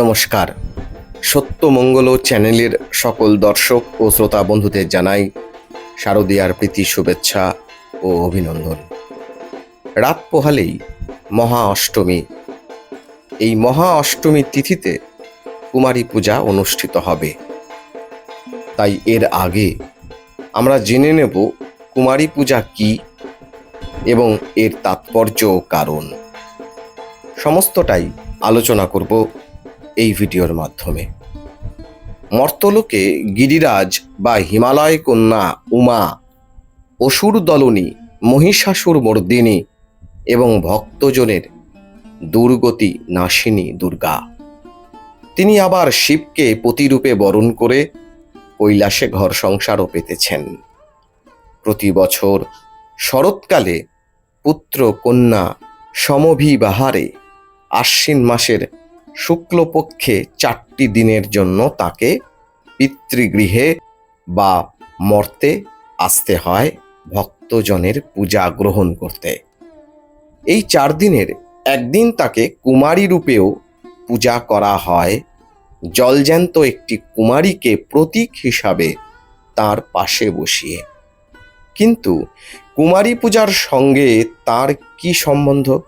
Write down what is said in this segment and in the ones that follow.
নমস্কার। সত্যমঙ্গল চ্যানেলের সকল দর্শক ও শ্রোতা বন্ধুদের জানাই শারদীয়ার প্রীতি, শুভেচ্ছা ও অভিনন্দন। রাত পোহালেই মহা অষ্টমী। এই মহা অষ্টমী তিথিতে কুমারী পূজা অনুষ্ঠিত হবে। তাই এর আগে আমরা জেনে নেব কুমারী পূজা কি এবং এর তাৎপর্য ও কারণ। সমস্তটাই আলোচনা করব এই ভিডিওর মাধ্যমে। মর্তলোকে গিরিরাজ বা হিমালয় কন্যা উমা, অসুর দলনী, মহিষাসুর মর্দিনী এবং ভক্তজনের দুর্গতি নাশিনী দুর্গা। তিনি আবার শিবকে প্রতিরূপে বরণ করে কৈলাসে ঘর সংসারও পেতেছেন। প্রতি বছর শরৎকালে পুত্র কন্যা সমভিবাহারে আশ্বিন মাসের শুক্লপক্ষে চারটি দিনের জন্য তাকে পিতৃগৃহে বা মর্তে আসতে হয় ভক্তজনের পূজা গ্রহণ করতে। এই চার দিনের একদিন তাকে কুমারী রূপেও পূজা করা হয়। জলজ্যান্ত একটি কুমারীকে প্রতীক হিসাবে তার পাশে বসিয়ে। কিন্তু কুমারী পূজার সঙ্গে তার কি সম্বন্ধ?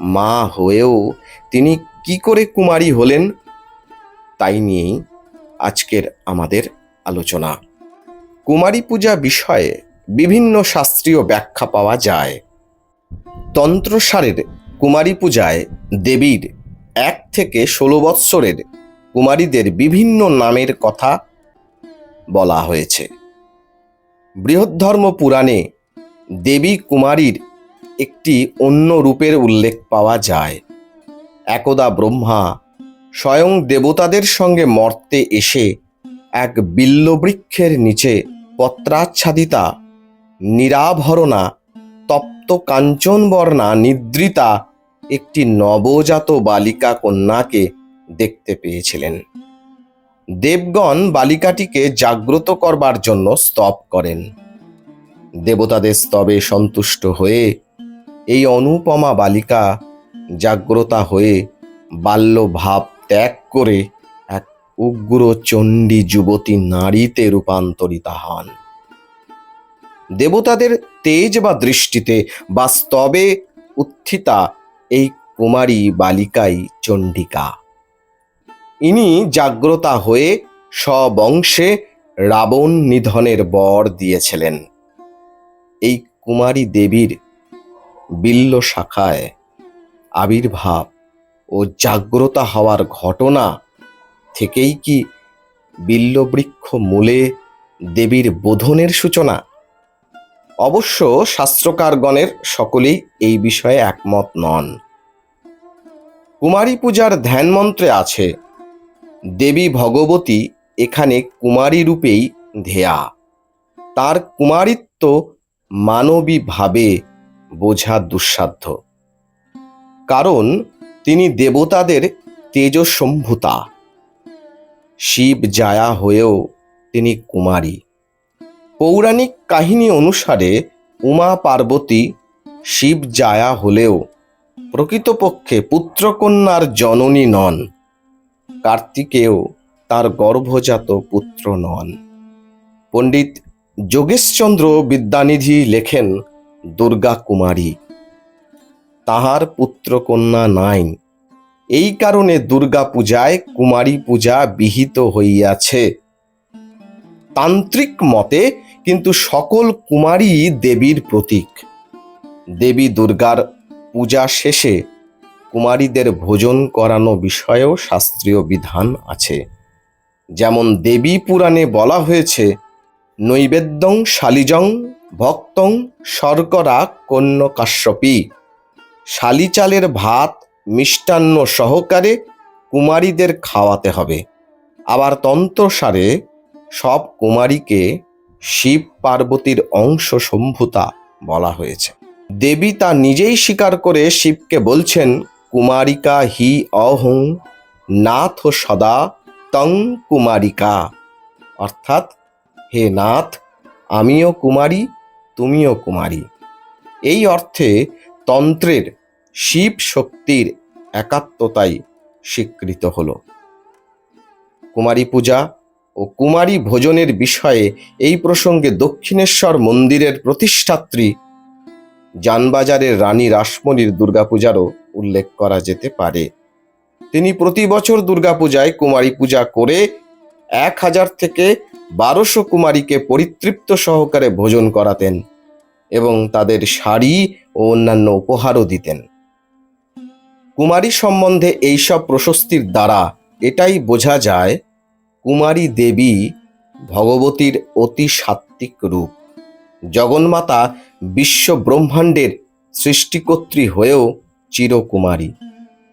মা হয়েও তিনি কি করে কুমারী হলেন তাই নিয়েই আজকের আমাদের আলোচনা। কুমারী পূজা বিষয়ে বিভিন্ন শাস্ত্রীয় ব্যাখ্যা পাওয়া যায়। তন্ত্রসারের কুমারী পূজায় দেবীর এক থেকে ষোলো বৎসরের কুমারীদের বিভিন্ন নামের কথা বলা হয়েছে। বৃহদ্ধর্ম পুরাণে দেবী কুমারীর একটি অন্য রূপের উল্লেখ পাওয়া যায়। একদা ব্রহ্মা স্বয়ং দেবতাদের সঙ্গে মর্তে এসে এক বিল্লবৃক্ষের নিচে পত্রাচ্ছাদিতা, নিরাভরণা, তপ্ত কাঞ্চনবর্ণা নিদ্রিতা একটি নবজাত বালিকা কন্যাকে দেখতে পেয়েছিলেন। দেবগণ বালিকাটিকে জাগ্রত করবার জন্য স্তব করেন। দেবতাদের স্তবে সন্তুষ্ট হয়ে এই অনুপমা বালিকা জাগ্রতা হয়ে বাল্য ভাব ত্যাগ করে এক উগ্র চণ্ডী যুবতী নারীতে রূপান্তরিতা হন। দেবতাদের তেজ বা দৃষ্টিতে বা স্তবে উত্থিতা এই কুমারী বালিকাই চণ্ডিকা। ইনি জাগ্রতা হয়ে স্ববংশে রাবণ নিধনের বর দিয়েছিলেন। এই কুমারী দেবীর বিল্ল শাখায় আবির্ভাব ও জাগ্রতা হওয়ার ঘটনা থেকেই কি বিল্লবৃক্ষ মূলে দেবীর বোধনের সূচনা? অবশ্য শাস্ত্রকারগণের সকলেই এই বিষয়ে একমত নন। কুমারী পূজার ধ্যান মন্ত্রে আছে, দেবী ভগবতী এখানে কুমারী রূপেই ধেয়া। তার কুমারিত্ব মানবী ভাবে বোঝা দুঃসাধ্য। কারণ তিনি দেবতাদের তেজসম্ভূতা শিব জায়া হয়েও তিনি কুমারী। পৌরাণিক কাহিনী অনুসারে উমা পার্বতী শিব জায়া হলেও প্রকৃতপক্ষে পুত্রকন্যার জননী নন। কার্তিকেও তার গর্ভজাত পুত্র নন। পণ্ডিত যোগেশচন্দ্র বিদ্যানিধি লেখেন, দুর্গা কুমারী। তাহার পুত্রকন্যা নাই। এই কারণে দুর্গা পূজায় কুমারী পূজা বিহিত হইয়াছে। তান্ত্রিক মতে কিন্তু সকল কুমারী দেবীর প্রতীক। দেবী দুর্গার পূজা শেষে কুমারীদের ভোজন করানো বিষয়েও শাস্ত্রীয় বিধান আছে। যেমন দেবী পুরাণে বলা হয়েছে, নৈবেদ্যং শালিজং ভক্তং শর্করা কন্য কাশ্যপী শালিচালের ভাত, মিষ্টান্ন সহকারে কুমারীদের খাওয়াতে হবে। আবার তন্ত্রসারে সব কুমারীকে শিব পার্বতীর অংশ সম্ভূতা বলা হয়েছে। দেবী তা নিজেই স্বীকার করে শিবকে বলছেন, কুমারিকা হি অহং, নাথ সদা তং কুমারিকা। অর্থাৎ, হে নাথ, আমিও কুমারী, তুমিও কুমারী। এই অর্থে তন্ত্রের, শিব শক্তির একাত্মতাই স্বীকৃত হল। কুমারী পূজা ও কুমারী ভোজনের বিষয়ে এই প্রসঙ্গে দক্ষিণেশ্বর মন্দিরের প্রতিষ্ঠাত্রী জানবাজারের রানী রাসমণির দুর্গাপূজারও উল্লেখ করা যেতে পারে। তিনি প্রতি বছর দুর্গাপূজায় কুমারী পূজা করে এক হাজার থেকে বারোশো কুমারীকে পরিতৃপ্ত সহকারে ভোজন করাতেন এবং তাদের শাড়ি ও অন্যান্য উপহারও দিতেন। কুমারী সম্বন্ধে এইসব প্রশস্তির দ্বারা এটাই বোঝা যায়, কুমারী দেবী ভগবতীর অতি সাত্ত্বিক রূপ। জগন্মাতা বিশ্ব ব্রহ্মাণ্ডের সৃষ্টিকর্ত্রী হয়েও চিরকুমারী।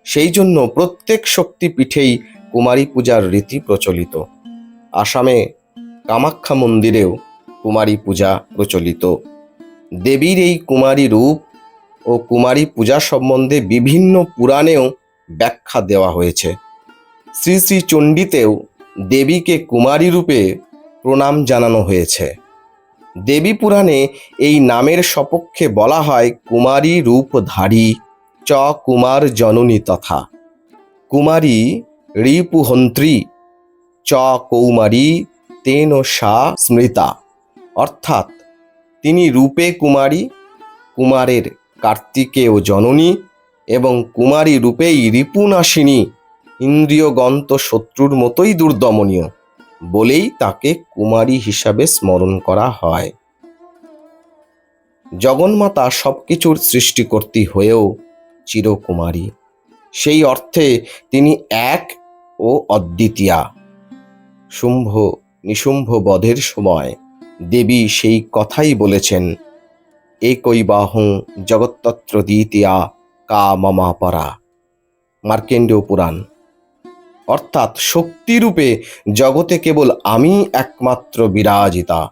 সেই জন্য প্রত্যেক শক্তিপীঠেই কুমারী পূজার রীতি প্রচলিত। আসামে কামাখ্যা মন্দিরেও কুমারী পূজা প্রচলিত। দেবীর এই কুমারী রূপ ও কুমারী পূজা সম্বন্ধে বিভিন্ন পুরাণেও ব্যাখ্যা দেওয়া হয়েছে। শ্রী শ্রী চণ্ডীতেও দেবীকে কুমারী রূপে প্রণাম জানানো হয়েছে। দেবী পুরাণে এই নামের সপক্ষে বলা হয় কুমারী রূপধারী চ কুমার জননী তথা। কুমারী রিপুহন্ত্রী চ কৌমারী তেন সা স্মৃতা। অর্থাৎ তিনি রূপে কুমারী, কুমারের কার্তিকেয় জননী এবং কুমারী রূপেই রিপুনাশিনী ইন্দ্রিয়গন্ত শত্রুর মতোই দুর্দমনীয় বলেই তাকে কুমারী হিসাবে স্মরণ করা হয়। জগন্মাতা সবকিছুর সৃষ্টিকর্ত্রী হয়েও চিরকুমারী। সেই অর্থে তিনি এক ও অদ্বিতীয়া। শুম্ভ, নিশুম্ভ বধের সময় দেবী সেই কথাই বলেছেন একই বাহু জগত্তত্র দ্বিতীয়া কা মমা পরা। মার্কেন্ডীয় পুরাণ। অর্থাৎ শক্তিরূপে জগতে কেবল আমি একমাত্র বিরাজিতা।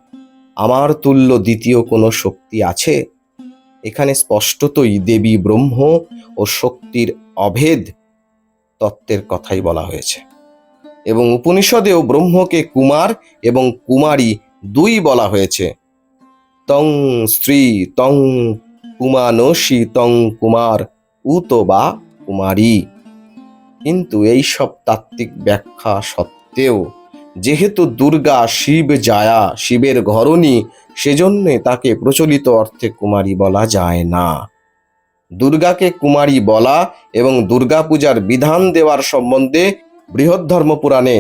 আমার তুল্য দ্বিতীয় কোনো শক্তি আছে? এখানে স্পষ্টতই দেবী ব্রহ্ম ও শক্তির অভেদ তত্ত্বের কথাই বলা হয়েছে। এবং উপনিষদেও ব্রহ্মকে কুমার এবং কুমারী দুই বলা হয়েছে। তং স্ত্রী তং কুমানসী তং কুমার উত বা কুমারী। কিন্তু এই সব তাত্ত্বিক ব্যাখ্যা সত্ত্বেও যেহেতু দুর্গা শিব জায়া, শিবের ঘরণী, সেজন্যে তাকে প্রচলিত অর্থে কুমারী বলা যায় না। দুর্গাকে কুমারী বলা এবং দুর্গাপূজার বিধান দেওয়ার সম্বন্ধে বৃহদ্ধর্ম পুরাণে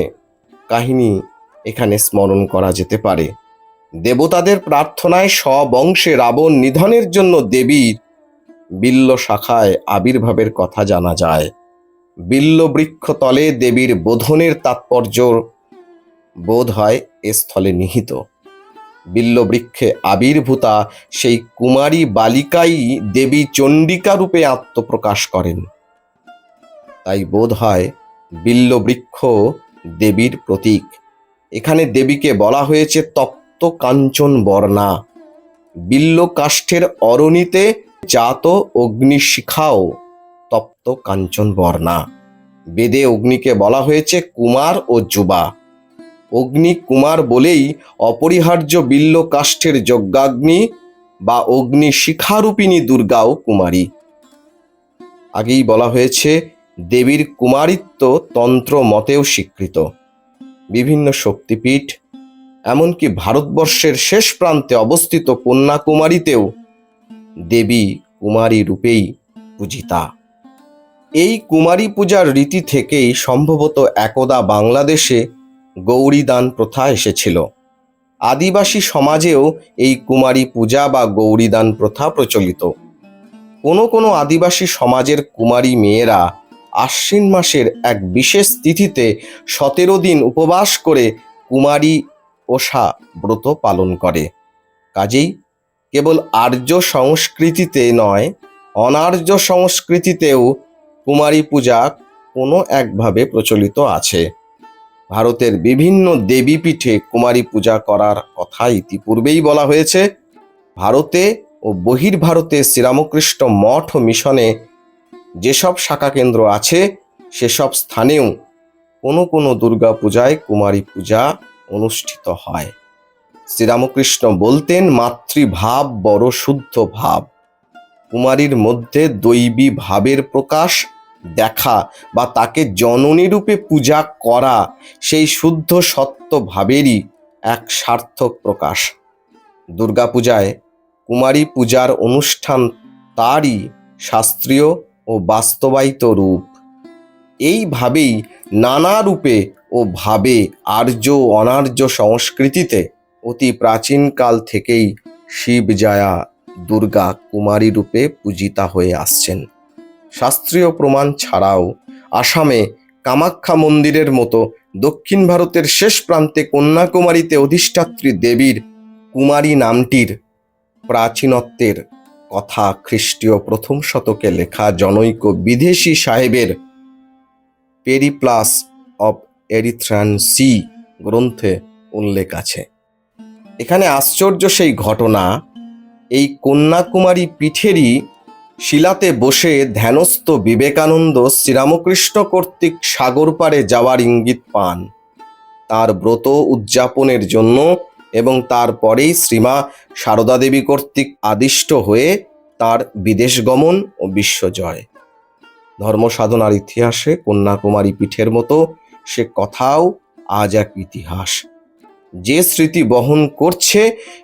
কাহিনী এখানে স্মরণ করা যেতে পারে। দেবতাদের প্রার্থনায় স্ববংশে রাবণ নিধনের জন্য দেবীর বিল্ল শাখায় আবির্ভাবের কথা জানা যায়। বিল্ল বৃক্ষ তলে দেবীর বোধনের তাৎপর্য বোধ হয় এ স্থলে নিহিত। বিল্ল বৃক্ষে আবির্ভূতা সেই কুমারী বালিকাই দেবী চণ্ডিকা রূপে আত্মপ্রকাশ করেন। তাই বোধ হয় বিল্ল বৃক্ষ দেবীর প্রতীক। এখানে দেবীকে বলা হয়েছে তপ্ত কাঞ্চন বর্ণা বিল্ল কাষ্ঠের অরণিতে জাত অগ্নিশিখাও তপ্ত কাঞ্চন বর্ণা বেদে অগ্নিকে বলা হয়েছে কুমার ও যুবা। অগ্নি কুমার বলেই অপরিহার্য বিল্ল কাষ্ঠের যজ্ঞাগ্নি বা অগ্নি শিখারূপিণী দুর্গাও কুমারী। আগেই বলা হয়েছে, দেবীর কুমারিত্ব তন্ত্র মতেও স্বীকৃত। বিভিন্ন শক্তিপীঠ এমনকি ভারতবর্ষের শেষ প্রান্তে অবস্থিত কন্যাকুমারীতেও দেবী কুমারী রূপেই পূজিতা। এই কুমারী পূজার রীতি থেকেই সম্ভবত একদা বাংলাদেশে গৌরী দান প্রথা এসেছিল। আদিবাসী সমাজেও এই কুমারী পূজা বা গৌরী দান প্রথা প্রচলিত। কোনো কোনো আদিবাসী সমাজের কুমারী মেয়েরা আশ্বিন মাসের এক বিশেষ তিথিতে সতেরো দিন উপবাস করে কুমারী ওষা ব্রত পালন করে। কাজেই কেবল আর্য সংস্কৃতিতে নয়, অনার্য সংস্কৃতিতেও কুমারী পূজা কোনো একভাবে প্রচলিত আছে। ভারতের বিভিন্ন দেবীপীঠে কুমারী পূজা করার কথা ইতিপূর্বেই বলা হয়েছে। ভারতে ও বহির্ভারতে শ্রীরামকৃষ্ণ মঠ ও মিশনে যেসব শাখা কেন্দ্র আছে, সেসব স্থানেও কোনো কোনো দুর্গা পূজায় কুমারী পূজা অনুষ্ঠিত হয়। শ্রীরামকৃষ্ণ বলতেন, মাতৃভাব বড় শুদ্ধ ভাব। কুমারীর মধ্যে দৈবী ভাবের প্রকাশ দেখা বা তাকে জননী রূপে পূজা করা, সেই শুদ্ধ সত্য ভাবেরই এক সার্থক প্রকাশ। দুর্গাপূজায় কুমারী পূজার অনুষ্ঠান তারই শাস্ত্রীয় ও বাস্তবায়িত রূপ। এইভাবেই নানা রূপে ও ভাবে আর্য অনার্য সংস্কৃতিতে অতি প্রাচীনকাল থেকেই শিবজায়া দুর্গা কুমারী রূপে পূজিতা হয়ে আসছেন। শাস্ত্রীয় প্রমাণ ছাড়াও আসামে কামাখ্যা মন্দিরের মতো দক্ষিণ ভারতের শেষ প্রান্তে কন্যাকুমারীতে অধিষ্ঠাত্রী দেবীর কুমারী নামটির প্রাচীনত্বের কথা খ্রিস্টীয় প্রথম শতকে লেখা জনৈক বিদেশি সাহেবের পেরিপ্লাস অব এরিথ্রান সি গ্রন্থে উল্লেখ আছে। এখানে আশ্চর্য সেই ঘটনা, এই কন্যাকুমারী পীঠেরই শিলাতে বসে ধ্যানস্থ বিবেকানন্দ শ্রীরামকৃষ্ণ কর্তৃক সাগর পাড়ে যাওয়ার ইঙ্গিত পান। তার ব্রত উদযাপনের জন্য এবং তারপরেই শ্রীমা সারদা দেবী কর্তৃক আদিষ্ট হয়ে তার বিদেশ গমন ও বিশ্বজয় ধর্ম সাধনার ইতিহাসে কন্যাকুমারী পীঠের মতো সে কথাও আজ এক ইতিহাস। যে স্মৃতি বহন করছে,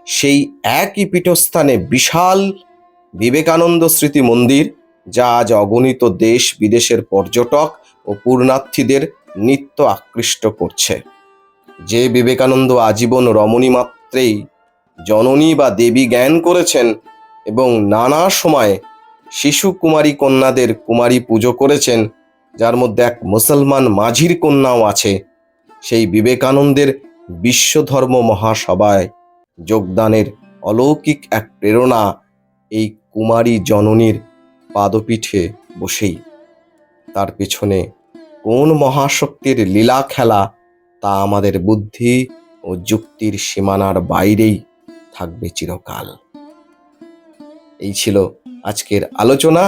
সেই একই পীঠস্থানে বিশাল বিবেকানন্দ স্মৃতি মন্দির, যা আজ অগণিত দেশ বিদেশের পর্যটক ও পূর্ণার্থীদের নিত্য আকৃষ্ট করছে। যে বিবেকানন্দ আজীবন রমণী মাত্রেই জননী বা দেবী জ্ঞান করেছেন এবং নানা সময়ে শিশু কুমারী কন্যাদের কুমারী পুজো করেছেন যার মধ্যে এক মুসলমান মাঝির কন্যাও আছে, সেই বিবেকানন্দের বিশ্বধর্ম মহাসভায় যোগদানের অলৌকিক এক প্রেরণা এই কুমারী জননীর পাদপীঠে বসেই। তার পেছনে কোন মহাশক্তির লীলা খেলা তা আমাদের বুদ্ধি ও যুক্তির সীমানার বাইরেই থাকবে চিরকাল। এই ছিল আজকের আলোচনা।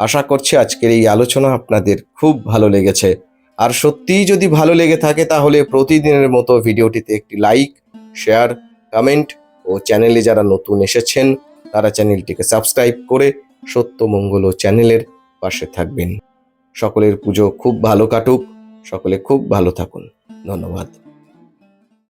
আশা করছি আজকের এই আলোচনা আপনাদের খুব ভালো লেগেছে। আর সত্যিই যদি ভালো লেগে থাকে তাহলে প্রতিদিনের মতো ভিডিওটিতে একটি লাইক, শেয়ার, কমেন্ট ও চ্যানেলে যারা নতুন এসেছেন তারা চ্যানেলটিকে সাবস্ক্রাইব করে সত্যমঙ্গল ও চ্যানেলের পাশে থাকবেন। সকলের পুজো খুব ভালো কাটুক, সকলে খুব ভালো থাকুন। ধন্যবাদ।